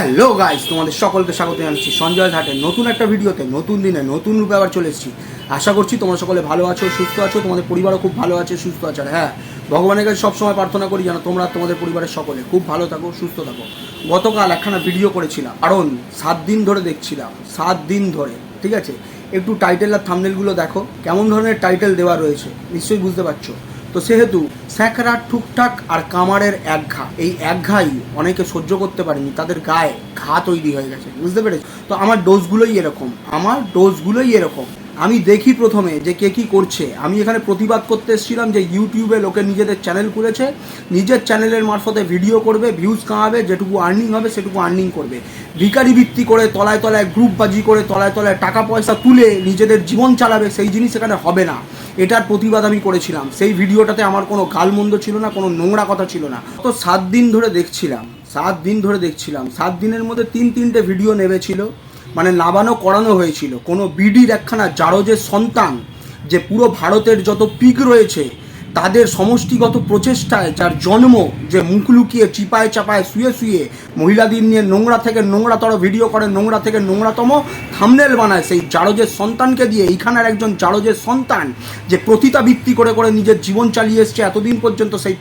Hello guys তোমাদের সকলকে স্বাগত জানাচ্ছি সঞ্জয় ঘাটের নতুন একটা ভিডিওতে, নতুন দিনে নতুন রূপে আবার চলে এসেছি। আশা করছি তোমরা সকলে ভালো আছো, সুস্থ আছো, তোমাদের পরিবারও খুব ভালো আছে, সুস্থ আছে। আর হ্যাঁ ভগবানের কাছে সবসময় প্রার্থনা করি যেন তোমরা তোমাদের পরিবারের সকলে খুব ভালো থাকো, সুস্থ থাকো। গতকাল একখানা ভিডিও করেছিলাম, কারণ সাত দিন ধরে দেখছিলাম, সাত দিন ধরে, ঠিক আছে? একটু টাইটেল আর থামনেলগুলো দেখো, কেমন ধরনের টাইটেল দেওয়া রয়েছে, নিশ্চয়ই বুঝতে পারছ। তো সেহেতু স্যাঁকড়া, ঠুকঠাক আর কামারের এক ঘা। এই এক ঘাই অনেকে সহ্য করতে পারেনি, তাদের গায়ে ঘা তৈরি হয়ে গেছে, বুঝতে পেরেছি? তো আমার ডোজগুলোই এরকম, আমার ডোজগুলোই এরকম। আমি দেখি প্রথমে যে কে কী করছে। আমি এখানে প্রতিবাদ করতে এসেছিলাম যে ইউটিউবে লোকে নিজেদের চ্যানেল খুলেছে। নিজের চ্যানেলের মারফতে ভিডিও করবে ভিউজ কামাবে, যেটুকু আর্নিং হবে সেটুকু আর্নিং করবে। ভিকারি ভিত্তি করে তলায় তলায় গ্রুপ বাজি করে তলায় তলায় টাকা পয়সা তুলে নিজেদের জীবন চালাবে, সেই জিনিস এখানে হবে না। এটার প্রতিবাদ আমি করেছিলাম। সেই ভিডিওটাতে আমার কোনো গালমন্দ ছিল না, কোনো নোংরা কথা ছিল না। তো সাত দিন ধরে দেখছিলাম, সাত দিন ধরে দেখছিলাম। সাত দিনের মধ্যে তিন তিনটে ভিডিও নেমেছিল। মানে নাবানো করানো হয়েছিল। কোনো বিডির একখানা জারজের সন্তান যে পুরো ভারতের যত পিক রয়েছে তাদের সমষ্টিগত প্রচেষ্টায় যার জন্ম যে মুখ লুকিয়ে চিপায় চাপায় শুয়ে শুয়ে মহিলাদের নিয়ে নোংরা থেকে নোংরাতর ভিডিও করে, নোংরা থেকে নোংরাতম থামনেল বানায়, সেই জারজের সন্তানকে দিয়ে এইখানের একজন জারজের সন্তান যে প্রতিতা ভিত্তি করে করে নিজের জীবন চালিয়ে এসছে এতদিন পর্যন্ত, সেই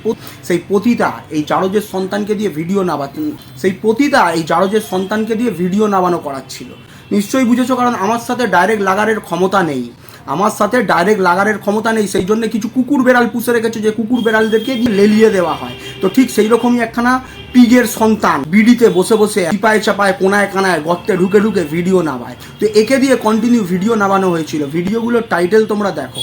সেই পতিতা এই জারজের সন্তানকে দিয়ে ভিডিও নাবাতেন সেই পতিতা এই জারজের সন্তানকে দিয়ে ভিডিও নামানো করাচ্ছিল। নিশ্চয়ই বুঝেছ, কারণ আমার সাথে ডাইরেক্ট লাগারের ক্ষমতা নেই। আমার সাথে ডাইরেক্ট লাগারের ক্ষমতা নেই, সেই জন্য কিছু কুকুর বেড়াল পুষে রেখেছে, যে কুকুর বেড়ালদেরকে লেলিয়ে দেওয়া হয়। তো ঠিক সেই রকমই একখানা পিগের সন্তান বিডিতে বসে বসে চিপায় চাপায়, কোনায় কানায়, গর্তে ঢুকে ঢুকে ভিডিও নামায়। তো একে দিয়ে কন্টিনিউ ভিডিও নামানো হয়েছিল। ভিডিওগুলোর টাইটেল তোমরা দেখো।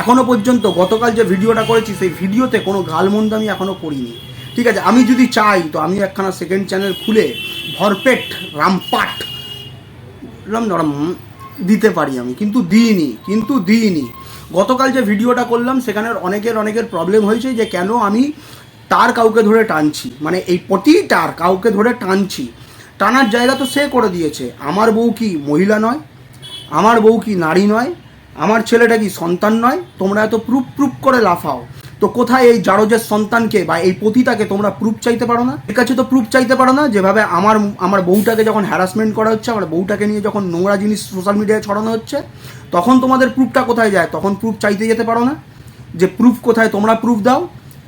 এখনও পর্যন্ত গতকাল যে ভিডিওটা করেছি, সেই ভিডিওতে কোনো গালমন্দ আমি এখনও করিনি। ঠিক আছে, আমি যদি চাই, তো আমি একখানা সেকেন্ড চ্যানেল খুলে ভরপেট, রামপাট দিতে পারি আমি, কিন্তু দিইনি কিন্তু দিইনি। গতকাল যে ভিডিওটা করলাম, সেখানে অনেকের অনেকের প্রবলেম হয়েছে যে কেন আমি তার কাউকে ধরে টানছি। মানে এই প্রতিটার কাউকে ধরে টানছি। টানার জায়গা তো সে করে দিয়েছে। আমার বউ কি মহিলা নয়? আমার বউ কি নারী নয়? আমার ছেলেটা কি সন্তান নয়? তোমরা এত প্রুফ প্রুফ করে লাফাও। তো কোথায় এই জারজের সন্তানকে বা এই পতিতাকে তোমরা প্রুফ চাইতে পারো না? এর কাছে তো প্রুফ চাইতে পারো না, যেভাবে আমার আমার বউটাকে যখন হ্যারাসমেন্ট করা হচ্ছে, আমার বউটাকে নিয়ে যখন নোংরা জিনিস সোশ্যাল মিডিয়ায় ছড়ানো হচ্ছে, তখন তোমাদের প্রুফটা কোথায় যায়? তখন প্রুফ চাইতে যেতে পারো না? যে প্রুফ কোথায়? তোমরা প্রুফ দাও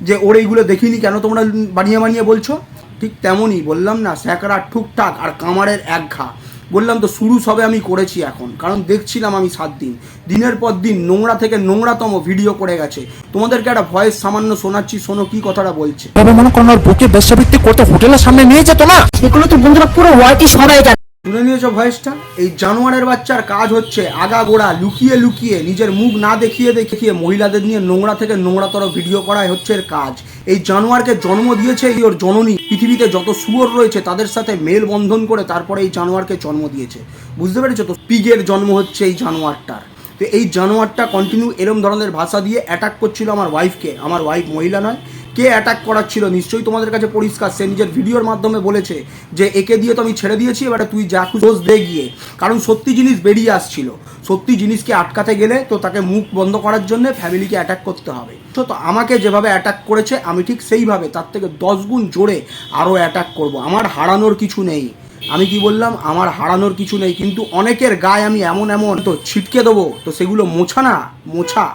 যে ওর এইগুলো দেখিনি, কেন তোমরা বানিয়ে বানিয়ে বলছো? ঠিক তেমনই বললাম না স্যাকরা ঠুকঠাক আর কামারের এক ঘা। বললাম তো শুরু সবে আমি করেছি এখন কারণ দেখছিলাম আমি সাত দিন। দিনের পর দিন নোংরা থেকে নোংরাতম ভিডিও করে গেছে। তোমাদেরকে একটা ভয়েস সামান্য শোনাচ্ছি শোনো কি কথাটা বলছে। তবে মনে ওর বুকে বেশ্যাবৃত্তি করতে হোটেলের সামনে নিয়ে যেত না? সেগুলো তো বন্ধুরা পুরো সবাই জানে শুনে নিয়েছো ভয়েসটা এই জানোয়ারের বাচ্চার কাজ হচ্ছে আগা গোড়া লুকিয়ে লুকিয়ে নিজের মুখ না দেখিয়ে দেখিয়ে মহিলাদের নিয়ে নোংরা থেকে নোংরাতর ভিডিও করাই হচ্ছে এর কাজ। এই জানোয়ারকে জন্ম দিয়েছে এই ওর জননী। পৃথিবীতে যত শুয়োর রয়েছে, তাদের সাথে মেল বন্ধন করে তারপরে এই জানোয়ারকে জন্ম দিয়েছে। বুঝতে পেরেছ তো? পিগের জন্ম হচ্ছে এই জানোয়ারটার। তো এই জানোয়ারটা কন্টিনিউ এরম ধরনের ভাষা দিয়ে অ্যাটাক করছিল আমার ওয়াইফকে আমার ওয়াইফ মহিলা নয়। কে অ্যাটাক করাচ্ছিল নিশ্চয়ই তোমাদের কাছে পরিষ্কার, সে নিজের ভিডিওর মাধ্যমে বলেছে যে, একে দিয়ে তো আমি ছেড়ে দিয়েছি, এবারে তুই যা খুশি দে গিয়ে। কারণ সত্যি জিনিস বেরিয়ে আসছিল। সত্যি জিনিসকে আটকাতে গেলে তো তাকে মুখ বন্ধ করার জন্য ফ্যামিলিকে অ্যাটাক করতে হবে। তো তো আমাকে যেভাবে অ্যাটাক করেছে, আমি ঠিক সেইভাবে তার থেকে দশ গুণ জোরে আরও অ্যাটাক করব। আমার হারানোর কিছু নেই। আমি কি বললাম? আমার হারানোর কিছু নেই। কিন্তু অনেকের গায়ে আমি এমন এমন, তো ছিটকে দেবো, তো সেগুলো মোছা না, মোছা।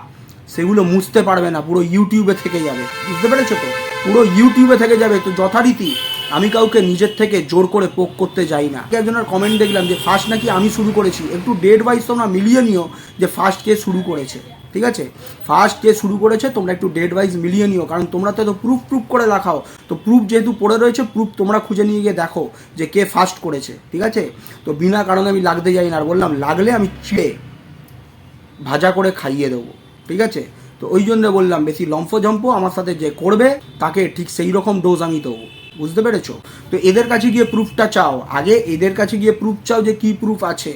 সেগুলো মুছতে পারবে না, পুরো ইউটিউবে থেকে যাবে। বুঝতে পেরেছ তো? পুরো ইউটিউবে থেকে যাবে। তো যথারীতি আমি কাউকে নিজের থেকে জোর করে পোক করতে যাই না। একজনের কমেন্ট দেখলাম যে ফার্স্ট নাকি আমি শুরু করেছি? একটু ডেট ওয়াইজ তোমরা মিলিয়ে নিও যে ফার্স্ট কে শুরু করেছে? ঠিক আছে? ফার্স্ট কে শুরু করেছে? তোমরা একটু ডেট ওয়াইজ মিলিয়ে নিও। কারণ তোমরা তো প্রুফ প্রুফ করে রাখাও তো প্রুফ যেহেতু পড়ে রয়েছে প্রুফ তোমরা খুঁজে নিয়ে গিয়ে দেখো যে, কে ফার্স্ট করেছে। ঠিক আছে? তো বিনা কারণে আমি লাগতে যাই না। আর বললাম, লাগলে আমি চিড়ে ভাজা করে খাইয়ে দেবো। ঠিক আছে? তো ওই জন্য বললাম, বেশি লম্ফঝম্প আমার সাথে যে করবে, তাকে ঠিক সেই রকম ডোজ আমি দেবো। বুঝতে পেরেছ? তো এদের কাছে গিয়ে প্রুফটা চাও। আগে এদের কাছে গিয়ে প্রুফ চাও যে কি প্রুফ আছে।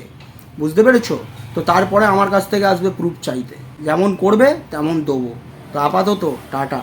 বুঝতে পেরেছ? তো তারপরে আমার কাছ থেকে আসবে প্রুফ চাইতে। যেমন করবে, তেমন দেবো। তো আপাতত, টাটা।